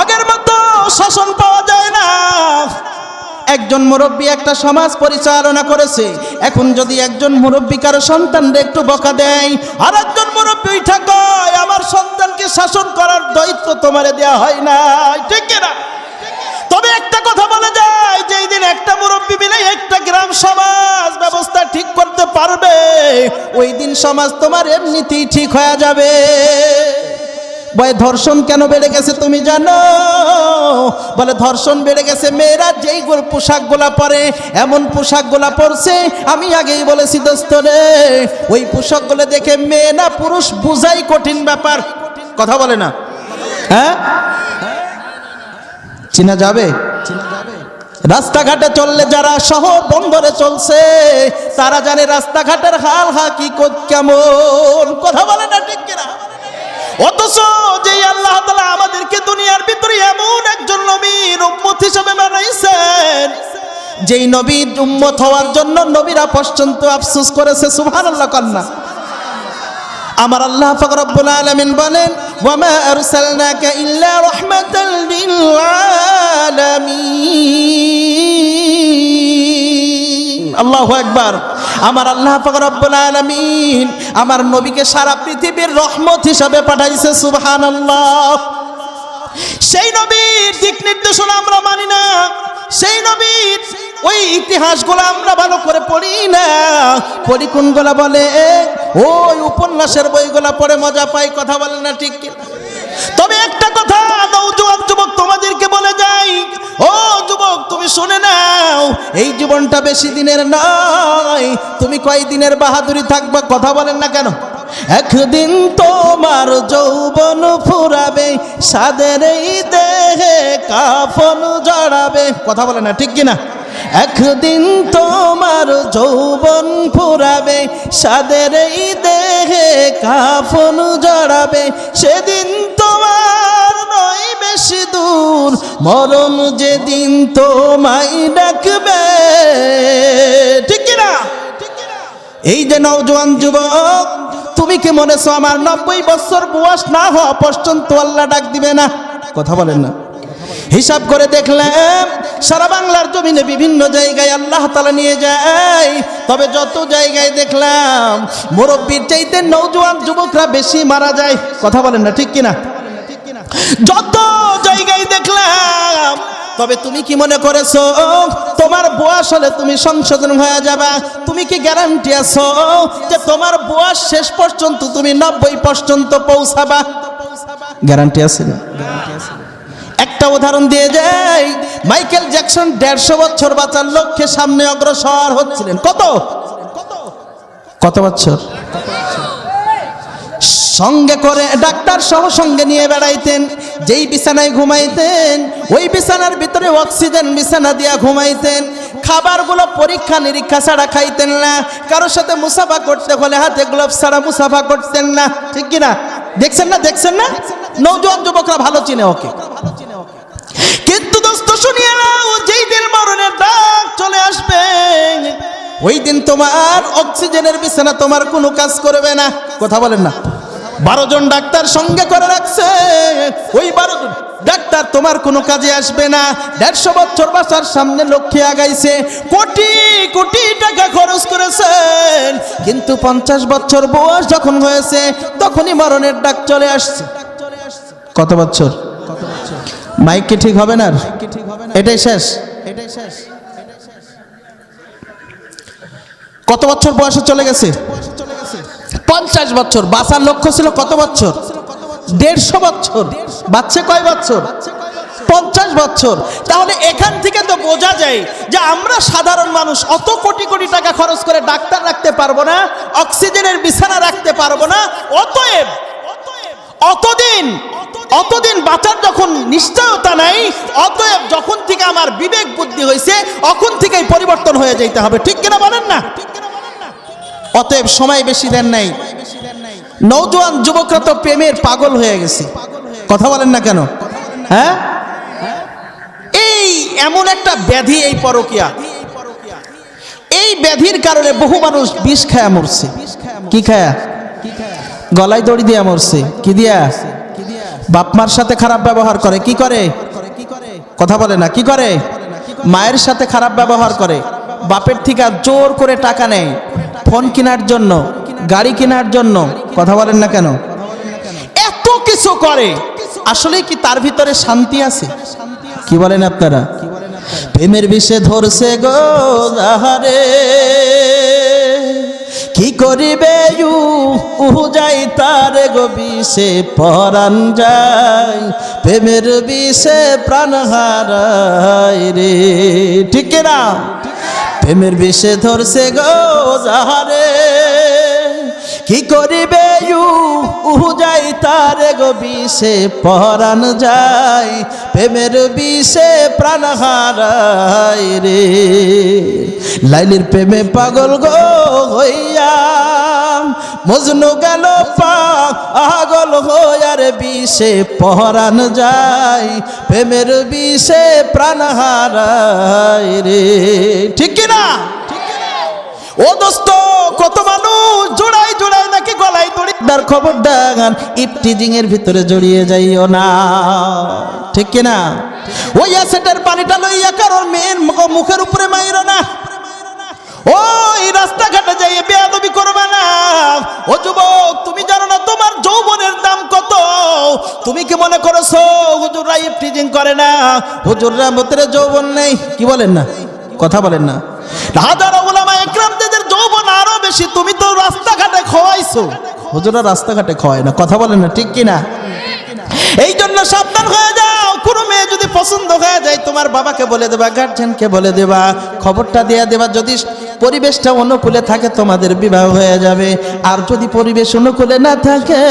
আগের মতো শাসন পাওয়া যায় না। একজন মুরব্বী একটা সমাজ পরিচালনা করেছে। এখন যদি একজন মুরব্বী কারও সন্তানদের একটু বকা দেয় আর একজন মুরব্বী উঠা আমার সন্তানকে শাসন করার দায়িত্ব তোমারে দেয়া হয় না। ঠিক না তবে একটা কথা বলা যায়, যেই দিন একটা মুরব্বী মিলে একটা গ্রাম সমাজ ব্যবস্থা ঠিক করতে পারবে, ওই দিন সমাজ তোমার এমনিতেই ঠিক হয়ে যাবে। বয় ধর্ষণ কেন বেড়ে গেছে তুমি জানো? বলে, ধর্ষণ বেড়ে গেছে মেয়েরা যেই গো- পোশাকগুলা পরে, এমন পোশাকগুলা পরছে। আমি আগেই বলেছি দোস্তরে ওই পোশাকগুলো দেখে মেয়ে না পুরুষ বুঝাই কঠিন ব্যাপার। কথা বলে না? হ্যাঁ? চিনা যাবে? রাস্তাঘাটে চললে যারা শহর বন্দরে চলছে, তারা জানে রাস্তাঘাটের হাল হা কি কেমন। কথা বলে না ঠিক কিনা? অথচ যে আল্লাহ তালা আমাদেরকে দুনিয়ার ভিতরে এমন একজন নবীর উম্মত হিসেবে বানাইছেন, যেই নবীর উম্মত হওয়ার জন্য নবীরা পর্যন্ত আফসোস করেছে, সুবহানাল্লাহ কন্যা আমার আল্লাহ পাক আলমিন বলেন আল্লাহু আকবার। আমার আল্লাহ রব্বুল আলামিন আমার নবীকে সারা পৃথিবীর রহমত হিসাবে পাঠাইছে, সুবহানাল্লাহ। সেই নবীর দিক নির্দেশনা আমরা মানি না। সেই নবীর ওই ইতিহাস ইতিহাসগুলো আমরা ভালো করে পড়ি না। পড়ি কোনগুলা বলে? ওই উপন্যাসের বইগুলা পড়ে মজা পাই, কথা বলে না ঠিক? তবে একটা কথা নৌজোয়ান যুবক তোমাদেরকে বলে যাই। ও যুবক, তুমি শুনে নাও, এই জীবনটা বেশি দিনের নয়। তুমি কয় দিনের বাহাদুরি থাকবে, কথা বলেন না কেন? একদিন তোমার যৌবন ফুরাবে সাদের এই দেহে কাফন জড়াবে। কথা বলে না, ঠিক কিনা একদিন তোমার যৌবন ফুরাবে সাদের এই দেহে কাফন জড়াবে, সেদিন তোমার নয় বেশি দূর মরণ যেদিন তোমায় ডাকবে। ঠিক কিনা? এই যে নওজোয়ান যুবক, তুমি কি মনেছো আমার নব্বই বছর বয়স না হওয়া পর্যন্ত আল্লাহ ডাক দিবে না? কথা বলেন না। হিসাব করে দেখলাম সারা বাংলার জমিনে বিভিন্ন জায়গায় আল্লাহ তালা নিয়ে যায়। তবে যত জায়গায় দেখলাম, মুরব্বীর চাইতে নৌজোয়ান যুবকরা বেশি মারা যায়। কথা বলেন না, ঠিক কিনা? যত জায়গায় দেখলাম। তবে তুমি কি মনে করেছ, তোমার বয়স হলে তুমি সংশোধন হয়ে যাবা? তুমি কি গ্যারান্টি আছো যে তোমার বয়স শেষ পর্যন্ত তুমি নব্বই পর্যন্ত পৌঁছাবা? গ্যারান্টি আছে না? একটা উদাহরণ দিয়ে যাই মাইকেল জ্যাকসন দেড়শো বছর বাঁচার লক্ষ্যে সামনে অগ্রসর হচ্ছিলেন। কত? কত বছর? সঙ্গে করে ডাক্তার সহ সঙ্গে নিয়ে বেড়াইতেন। যেই বিছানায় ঘুমাইতেন, ওই বিছানার ভিতরে অক্সিজেন বিছানা দিয়া ঘুমাইতেন। খাবারগুলো পরীক্ষা নিরীক্ষা ছাড়া খাইতেন না। কারোর সাথে মুসাফা করতে হলে হাতে গ্লোভস ছাড়া মুসাফা করতেন না। ঠিক কিনা? দেখছেন না? দেখছেন না? নৌজওয়ান যুবকরা ভালো চিনে ওকে। কিন্তু দোস্ত, শুনিয়ে নাও, যেই দিন মরণের ডাক চলে আসবে, ওই দিন তোমার অক্সিজেনের বিছানা তোমার কোনো কাজ করবে না। কথা বলেন না। বারো জন ডাক্তার সঙ্গে করে রাখছে। ওই বারো জন ডাক্তার তোমার কোনো কাজে আসবে না। দেড়শো বছর বাসার সামনে লক্ষ্যে আগাইছে। কোটি কোটি টাকা খরচ করেছেন কিন্তু পঞ্চাশ বছর বয়স যখন হয়েছে, তখনই মরণের ডাক চলে আসছে। কত বছর? মাইক কি ঠিক হবে না? এটাই শেষ এটাই শেষ। কত বছর বয়সে চলে গেছে? পঞ্চাশ বছর, বাঁচার লক্ষ্য ছিল কত বছর? দেড়শো বছর। বাচ্চা কয় বছর? পঞ্চাশ বছর। তাহলে এখান থেকে তো বোঝা যায় যে আমরা সাধারণ মানুষ, অত কোটি কোটি টাকা খরচ করে ডাক্তার রাখতে পারব না, অক্সিজেনের বিছানা রাখতে পারব না। অতএব, অতদিন অতদিন বাঁচার যখন নিশ্চয়তা নাই, অতএব যখন থেকে আমার বিবেক বুদ্ধি হয়েছে তখন থেকেই পরিবর্তন হয়ে যেতে হবে। ঠিক কিনা বলেন না? অতএব সময় বেশি দেন নাই। নৌজওয়ান যুবকরা তো প্রেমের পাগল হয়ে গেছে। কথা বলেন না কেন? হ্যাঁ? এই এমন একটা ব্যাধি এই পরকিয়া। এই ব্যাধির কারণে বহু মানুষ বিষ খায়া মরছে। কি খায়া? গলায় দড়ি দিয়া মরছে। কি দিয়া? বাপ মার সাথে খারাপ ব্যবহার করে। কি করে? কথা বলে না। কি করে? মায়ের সাথে খারাপ ব্যবহার করে। বাপের থেকে জোর করে টাকা নেয়। ফোন কেনার জন্য, গাড়ি কেনার জন্য, কথা বলেন না কেন? এত কিছু করে, আসলে কি তার ভিতরে শান্তি আছে? কি বলেন আপনারা? প্রেমের বিষে ধরছে গো যাহারে। কি করিবে যাই তার গো বিষে পরাণ যায় প্রেমের বিষে প্রাণ হারায় রে। ঠিক না প্রেমের বিষে ধরছে গো যাহারে। কি করিবে উহু যাই তার গো বিষে পরাণ যাই। প্রেমের বিষে প্রাণ হারাই রে। লাইলির প্রেমে পাগল গো হইয়া মজনু গেল পাগল হইয়ার বিষে পরাণ যায় প্রেমের বিষে প্রাণ হারায় রে। ঠিক না ও দোস্ত, কত মানুষ জোড়াই জোড়াই নাকি গলায় দড়ি? দার খবর ডাগান ইপটিজিং এর ভিতরে জড়িয়ে যাইও না। ঠিক কি না ওই অ্যাসেটের পানিটা লইয়া কারোর মেয়ের মুখ- মুখের উপরে মাইরো না। ওই রাস্তাঘাটে যাই বেয়াদবি করবে না। ও যুবক, তুমি জানো না তোমার যৌবনের দাম কত? তুমি কি মনে করেছ, হুজুররা ইফটিজিং করে না? হুজুররা মতের যৌবন নেই। কি বলেন না? কথা বলেন না। হাজার ওলামা একরামদের যৌবন আরও বেশি, তুমি তো রাস্তাঘাটে খোয়াইছো। হুজুররা রাস্তাঘাটে খোয়ায় না। কথা বলেন না, ঠিক কি না এই জন্য সাবধান হয়ে যাও। কোনো মেয়ে যদি পছন্দ হয়ে যায়, তোমার বাবাকে বলে দেবা গার্জেনকে বলে দেবা, খবরটা দেয়া দেবা, যদি পরিবেশটা অনুকূলে থাকে, তোমাদের বিবাহ হয়ে যাবে। আর যদি পরিবেশ অনুকূলে না থাকে,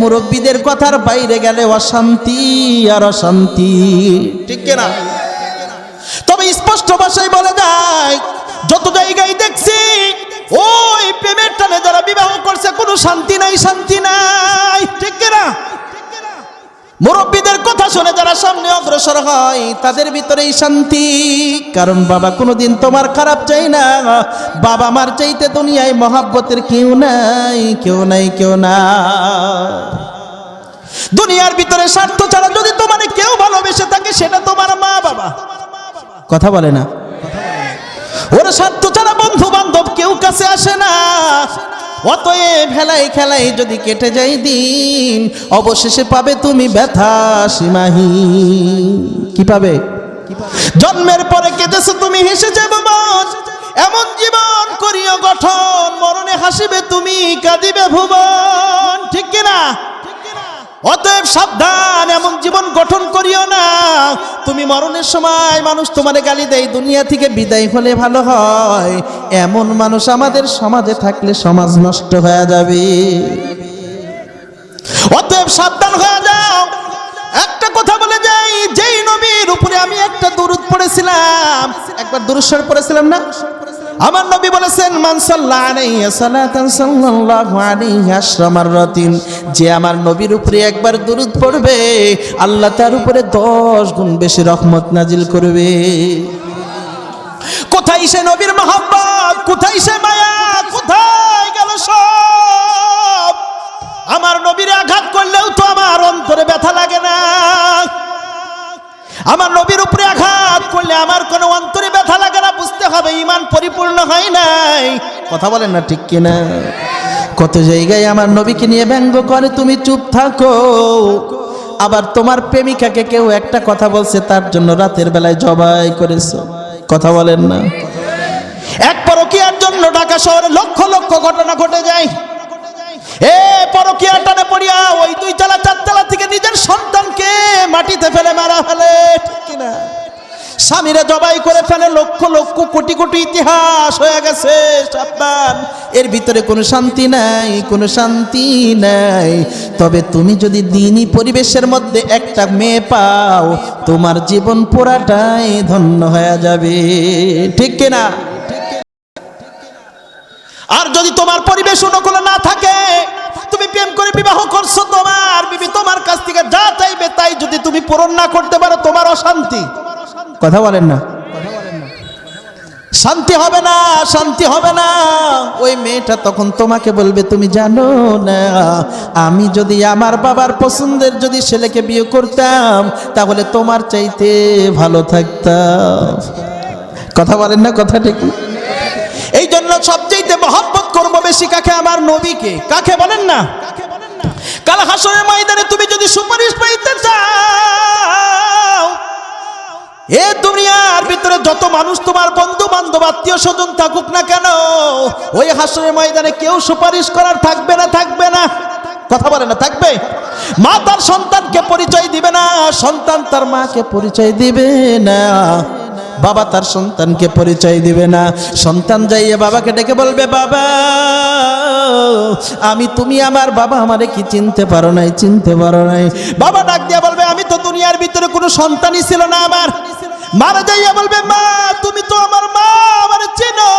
মুরব্বীদের কথার বাইরে গেলে অশান্তি আর অশান্তি। ঠিক কিনা? তবে স্পষ্ট ভাষায় বলা যায়, যত জায়গায় দেখছি, ওই প্রেমের টানে যারা বিবাহ করছে, কোনো শান্তি নাই শান্তি নাই। ঠিক কিনা? মুরব্বীদের কথা শুনে যারা সামনে অগ্রসর হয়, তাদের ভিতরেই শান্তি। কারণ বাবা কোনোদিন তোমার খারাপ চাই না। বাবা মার চাইতে দুনিয়ায় মহাব্বতের কেউ নাই কেউ নাই, কেউ না। দুনিয়ার ভিতরে স্বার্থ ছাড়া যদি তোমার কেউ ভালোবেসে থাকে, সেটা তোমার মা বাবা। কথা বলে না? ওরা স্বার্থ ছাড়া বন্ধু বান্ধব কেউ কাছে আসে না। অতএব খেলাই খেলাই যদি কেটে যায় দিন অবশেষে পাবে তুমি ব্যথা সীমাহি কি পাবে? জন্মের পরে কেটেছো তুমি হেসে যাবে মন এমন জীবন করিও গঠন মরণে হাসিবে তুমি কাঁদিবে ভুবন। ঠিক কিনা? অতএব সাবধান এমন জীবন গঠন করিও না। তুমি মরণের সময় মানুষ তোমারে গালি দেয়, দুনিয়া থেকে বিদায় হলে ভালো হয়। এমন মানুষ আমাদের সমাজে থাকলে সমাজ নষ্ট হয়ে যাবে। অতএব সাবধান হয়ে যাও। একটা কথা বলে যাই, যেই নবীর উপরে আমি একটা দুরুদ পড়েছিলাম, একবার দুরুশ্বর পড়েছিলাম না? আমার নবী বলেছেন, মান মাররাতিন। যে আমার নবীর উপরে একবার দুরুদ পড়বে, আল্লাহ তার উপরে 10 গুণ বেশি রহমত নাজিল করবে। কোথায় সে নবীর মহব্বত? কোথায় সে মায়া? কোথায় গেল সব? আমার নবীর আঘাত করলেও তো আমার অন্তরে ব্যথা লাগে না। আমার নবীর উপরে আঘাত করলে আমার কোনো অন্তরে ব্যথা লাগে না। বুঝতে হবে ইমান পরিপূর্ণ হয় নাই। কথা বলেন না ঠিক কিনা? কত জায়গায় আমার নবীকে নিয়ে ব্যঙ্গ করে, তুমি চুপ থাকো। আবার তোমার প্রেমিকাকে কেউ একটা কথা বলছে, তার জন্য রাতের বেলায় জবাই করেছ। কথা বলেন না। এক পরকিয়ার জন্য ঢাকা শহরে লক্ষ লক্ষ ঘটনা ঘটে যায়। এ পরকিয়ার টানে পড়িয়া ওই দুই চালা, চার চালা থেকে নিজের সন্তানকে মাটিতে ফেলে মারা ফেলে, ঠিক কিনা? স্বামীরা জবাই করে ফেলে লক্ষ লক্ষ কোটি কোটি ইতিহাস হয়ে গেছে, সাবধান। এর ভিতরে কোনো শান্তি নাই, কোনো শান্তি নাই। তবে তুমি যদি দিনই পরিবেশের মধ্যে একটা মেয়ে পাও, তোমার জীবন পুরাটাই ধন্য হয়ে যাবে। ঠিক কিনা? আর যদি তোমার পরিবেশ অনুকূলে না থাকে, তুমি প্রেম করে বিবাহ করছ তোমার, বিবি তোমার কাছ থেকে যা চাইবে তাই যদি তুমি পূরণ না করতে পারো, তোমার অশান্তি। কথা বলেন না। শান্তি হবে না, শান্তি হবে না। ওই মেয়েটা তখন তোমাকে বলবে, তুমি জানো না, আমি যদি আমার বাবার পছন্দের যদি ছেলেকে বিয়ে করতাম, তাহলে তোমার চাইতে ভালো থাকতাম। কথা বলেন না কথা ঠিক এই জন্য সবচাইতে মহব্বত করব বেশি কাকে? আমার নবীকে। কাকে বলেন না? কাল হাসনের ময়দানে তুমি যদি সুপারিশ পাইতে চাও এ দুনিয়ার ভিতরে যত মানুষ তোমার বন্ধু বান্ধব আত্মীয় স্বজন থাকুক না কেন, ওই হাসনের ময়দানে কেউ সুপারিশ করার থাকবে না থাকবে না। কথা বলে না, থাকবে? মা তার সন্তানকে পরিচয় দিবে না, সন্তান তার মাকে পরিচয় দিবে না। বাবা তার সন্তানকে পরিচয় দিবে না। সন্তান যাইয়ে বাবাকে ডেকে বলবে, বাবা, আমি তুমি আমার বাবা আমারে কি চিনতে পারো নাই, চিনতে পারো নাই? বাবা ডাক দিয়া বলবে, আমি তো দুনিয়ার ভিতরে কোনো সন্তানই ছিল না আমার। মারা যাইয়া বলবে, মা, তুমি তো আমার মা, আমার চেনো।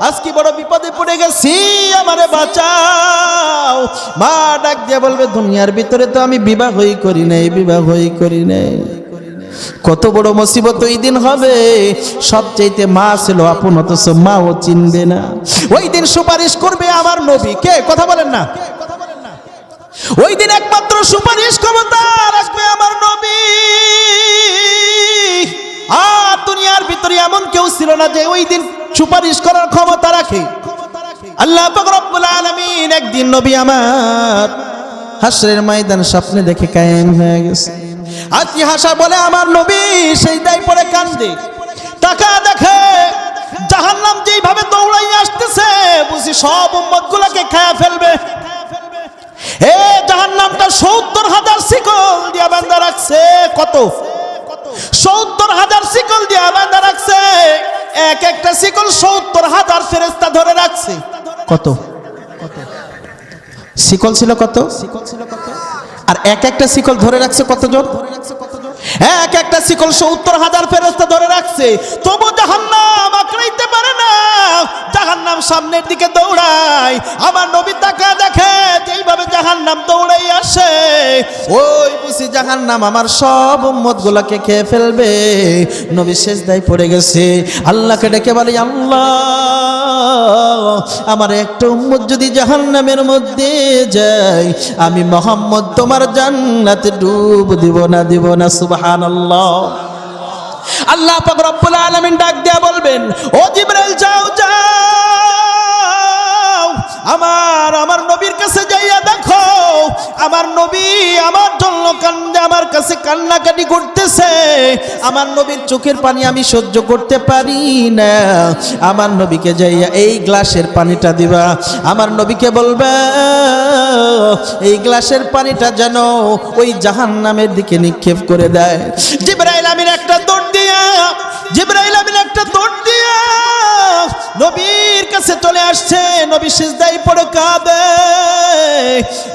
আজকে বড় বিপদে পড়ে গেছি, আমারে বাঁচাও। মা ডাক দিয়া বলবে, দুনিয়ার ভিতরে তো আমি বিবাহই করি নাই, বিবাহই করি নাই। কত বড় মুসিবত ওই দিন হবে। সবচাইতে মা ছিল আপন, অথচ মাও চিনবে না। ওই দিন সুপারিশ করবে আমার নবী। কে? কথা বলেন না। ওই দিন একমাত্র যে ওই দিন সুপারিশ করার ক্ষমতা রাখে। আল্লাহ একদিন নবী আমার হাসরের ময়দান স্বপ্নে দেখে কায়েম হয়ে গেছে। আজকে হাসা বলে আমার নবী সেই দায় পরে কান্দে। টাকা দেখে জাহান্নাম যেইভাবে দৌড়াই আসতেছে, বুঝি সব উম্মত গুলাকে খায়া ফেলবে। হে জাহান্নামটা সত্তর হাজার শিকল দিয়া বান্ধা রাখছে, কত? সত্তর হাজার শিকল দিয়া বান্ধা রাখছে। এক একটা শিকল সত্তর হাজার ফেরেস্তা ধরে রাখছে। কত? শিকল ছিল কত? শিকল ছিল কত? আর এক একটা শিকল ধরে রাখছে কতজন? এক একটা শিকল সত্তর হাজার ফেরস্তা ধরে রাখছে। তবু জাহান্নাম আঁকড়াইতে পারে না। জাহান্নাম সামনের দিকে দৌড়ায়। আমার নবী তাকা দেখে যেইভাবে জাহান্নাম দৌড়াই আসে। ওই বুঝি জাহান্নাম আমার সব উম্মত গুলাকে খেয়ে ফেলবে। নবী শেষ দায় পড়ে গেছে। আল্লাহকে ডেকে বলে, আল্লাহ, আমার একটা উম্মত যদি জাহান্নামের মধ্যে যায়, আমি মোহাম্মদ তোমার জান্নাতে ডুব দিব না দিব না সুবহানাল্লাহ। আল্লাহ পাক রব্বুল আলামিন ডাক দেয়া বলবেন ও জিব্রাইল যাও যাও। আমার আমার নবীর কাছে যাইয়া দেখো। আমার নবী আমার জন্য কান্দে, আমার কাছে কান্নাকাটি করতেছে। আমার নবীর চোখের পানি আমি সহ্য করতে পারি না। আমার নবীকে যাইয়া এই গ্লাসের পানিটা দিবা। আমার নবীকে বলবে, এই গ্লাসের পানিটা যেন ওই জাহান্নামের দিকে নিক্ষেপ করে দেয়। জিব্রাইল আমিন একটা দৌড় দিয়া, জিব্রাইল আমিন একটা দৌড় দিয়া নবীর কাছে চলে আসছে, নবী সিজদাই পড়ে কাঁদে।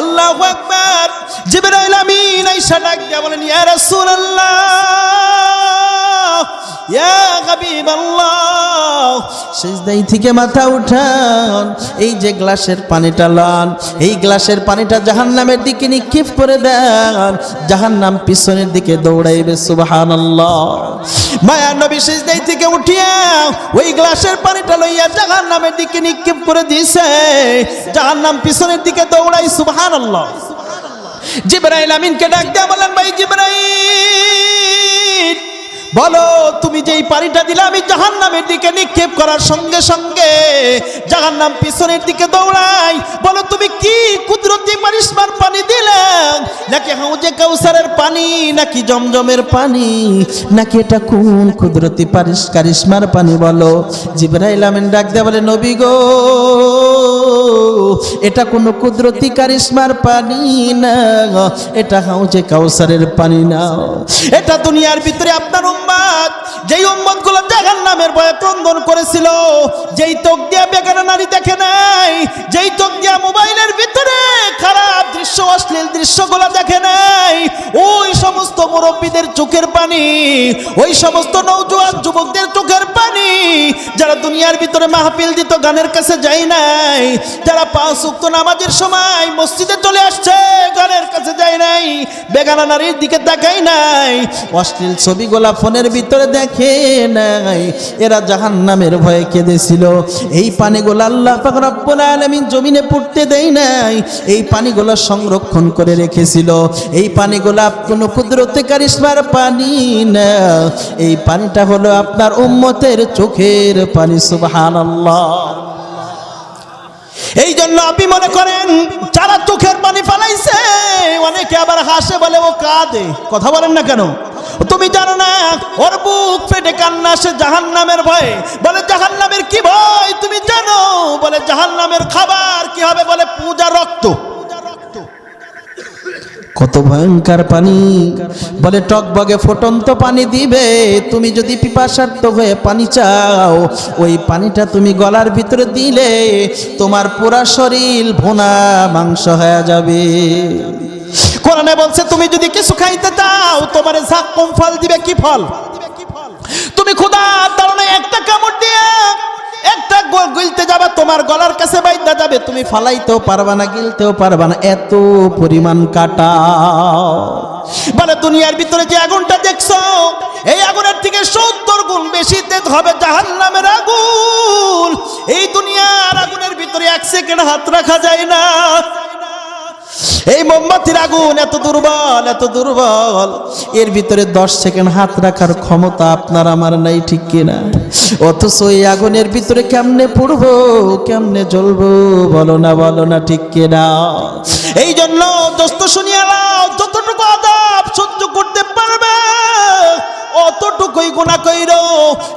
আল্লাহু আকবার। জিবরাইল আমিন আইসা ডাক দিয়া বলেন, ইয়া রাসূলুল্লাহ। সিজদাই থেকে মাথা উঠান এই যে গ্লাসের পানিটা লান এই গ্লাসের পানিটা জাহান্নামের দিকে নিক্ষেপ করে দেন জাহান্নাম পিছনের দিকে দৌড়াইবে সুবহানাল্লাহ। মায়া নবী সিজদাই থেকে উঠিয়া ওই গ্লাসের পানিটা লইয়া জাহান্নামের দিকে নিক্ষেপ করে দিয়েছে জাহান্নাম পিছনের দিকে দৌড়াই সুবহানাল্লাহ। জিব্রাইল আমিনকে ডাক দেয়া বলেন ভাই জিব্রাইল বলো, তুমি যেই পানিটা দিলে, আমি জাহান নামের দিকে নিক্ষেপ করার সঙ্গে সঙ্গে জাহান নাম পিছনের দিকে দৌড়াই। বলো, তুমি কি কুদরতি পারিসমার পানি দিলে? নাকি হাউজে কাউসারের পানি, নাকি জমজমের পানি? নাকি এটা কোন কুদরতি পারিস কারিশমার পানি বলো? জিব্রাইল আমিন ডাক দেয়া বলে, নবী গো, এটা কোনো কুদরতি কারিশমার পানি না, এটা হাউজে কাউসারের পানি না। এটা দুনিয়ার ভিতরে আপনার যেই উম্মতগুলো নামের ভয়ে ক্রন্দন করেছিল, যেই তোক দিয়া নারী দেখে নাই, যেই তোক মোবাইলের ভিতরে খারাপ দৃশ্য, অশ্লীল দৃশ্যগুলো মুরব্বীদের চোখের পানি, ওই সমস্ত নৌজোয়ান যুবকদের চোখের পানি, যারা দুনিয়ার ভিতরে মাহফিল দিত, গানের কাছে যায় নাই, যারা পাঁচ উক্ত নামাজের সময় মসজিদে চলে আসছে, গানের কাছে যায় নাই, বেগানা নারীর দিকে তাকাই নাই, অশ্লীল ছবিগুলা ফোনের ভিতরে দেখে নাই, এরা জাহান নামের ভয়ে কেঁদেছিল। এই পানিগুলো আল্লাহ রব্বুল আলামিন জমিনে পড়তে দেয় নাই, এই পানিগুলো সংরক্ষণ করে রেখেছিল। এই পানিগুলো কোনো কুদরতে কারিশমার পানি না এই পানিটা হলো আপনার উম্মতের চোখের পানি, সুবহানাল্লাহ। এই জন্য আপনি মনে করেন, যারা চোখের পানি ফালাইছে, অনেকে আবার হাসে বলে, ও কাঁদে। কথা বলেন না কেন? তুমি জানো না, ওর বুক ফেটে কান্না, সে জাহান নামের ভয়ে। বলে জাহান নামের কি ভয়? তুমি জানো। বলে জাহান নামের খাবার কি হবে? বলে, পূজা রক্ত। কত ভয়ঙ্কর পানি। বলে টকবগে ফোটন্ত পানি দিবে। তুমি যদি পিপাসার্থ হয়ে পানি চাও, ওই পানিটা তুমি গলার ভিতরে দিলে তোমার পুরা শরীর ভোনা মাংস হয়ে যাবে। কোরআনে বলছে, তুমি যদি কিছু খাইতে চাও, তোমার ফল দিবে কি ফল? তুমি ক্ষুধার কারণে একটা কামড় দিয়ে একটা গোল গিলতে যাবে, তোমার গলার কাছে বাইদা যাবে। তুমি ফালাইতেও পারবা না, গিলতেও পারবা না, এত পরিমাণ কাটা। বলে, দুনিয়ার ভিতরে যে আগুনটা দেখছ, এই আগুনের থেকে সত্তর গুণ বেশি তেজ হবে জাহান নামের আগুন। এই দুনিয়ার আগুনের ভিতরে এক সেকেন্ড হাত রাখা যায় না। এই মোমবাতির আগুন এত দুর্বল এত দুর্বল। এর ভিতরে দশ সেকেন্ড হাত রাখার ক্ষমতা আপনার আমার নাই, ঠিক কিনা? অথচ এই আগুনের ভিতরে কেমনে পড়ব, কেমনে জ্বলবো, বলো না বলো না, ঠিক কিনা? এই জন্য দোস্ত শুনিয়ে নাও, যতটুকু আদাব সহ্য করতে পারবে অতটুকুই গুণা কইর,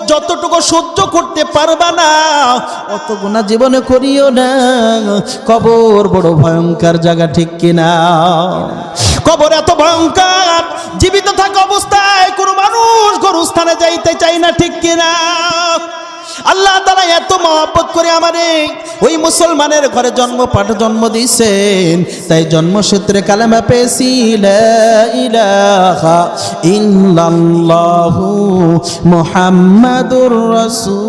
যতটুকু সহ্য করতে পারবা না, অত গুণা জীবনে করিও না। কবর বড় ভয়ঙ্কর জায়গা, ঠিক কিনা? কবর এত ভয়ঙ্কর, জীবিত থাকা অবস্থায় কোনো মানুষ গরু স্থানে যাইতে চাই না, ঠিক কিনা? আল্লাহ তারা এত মহাপত করে আমারে ওই মুসলমানের ঘরে জন্ম পাঠ জন্ম দিয়েছেন তাই জন্মসূত্রে কালেমা পেয়েছি মোহাম্মদুর রসুল।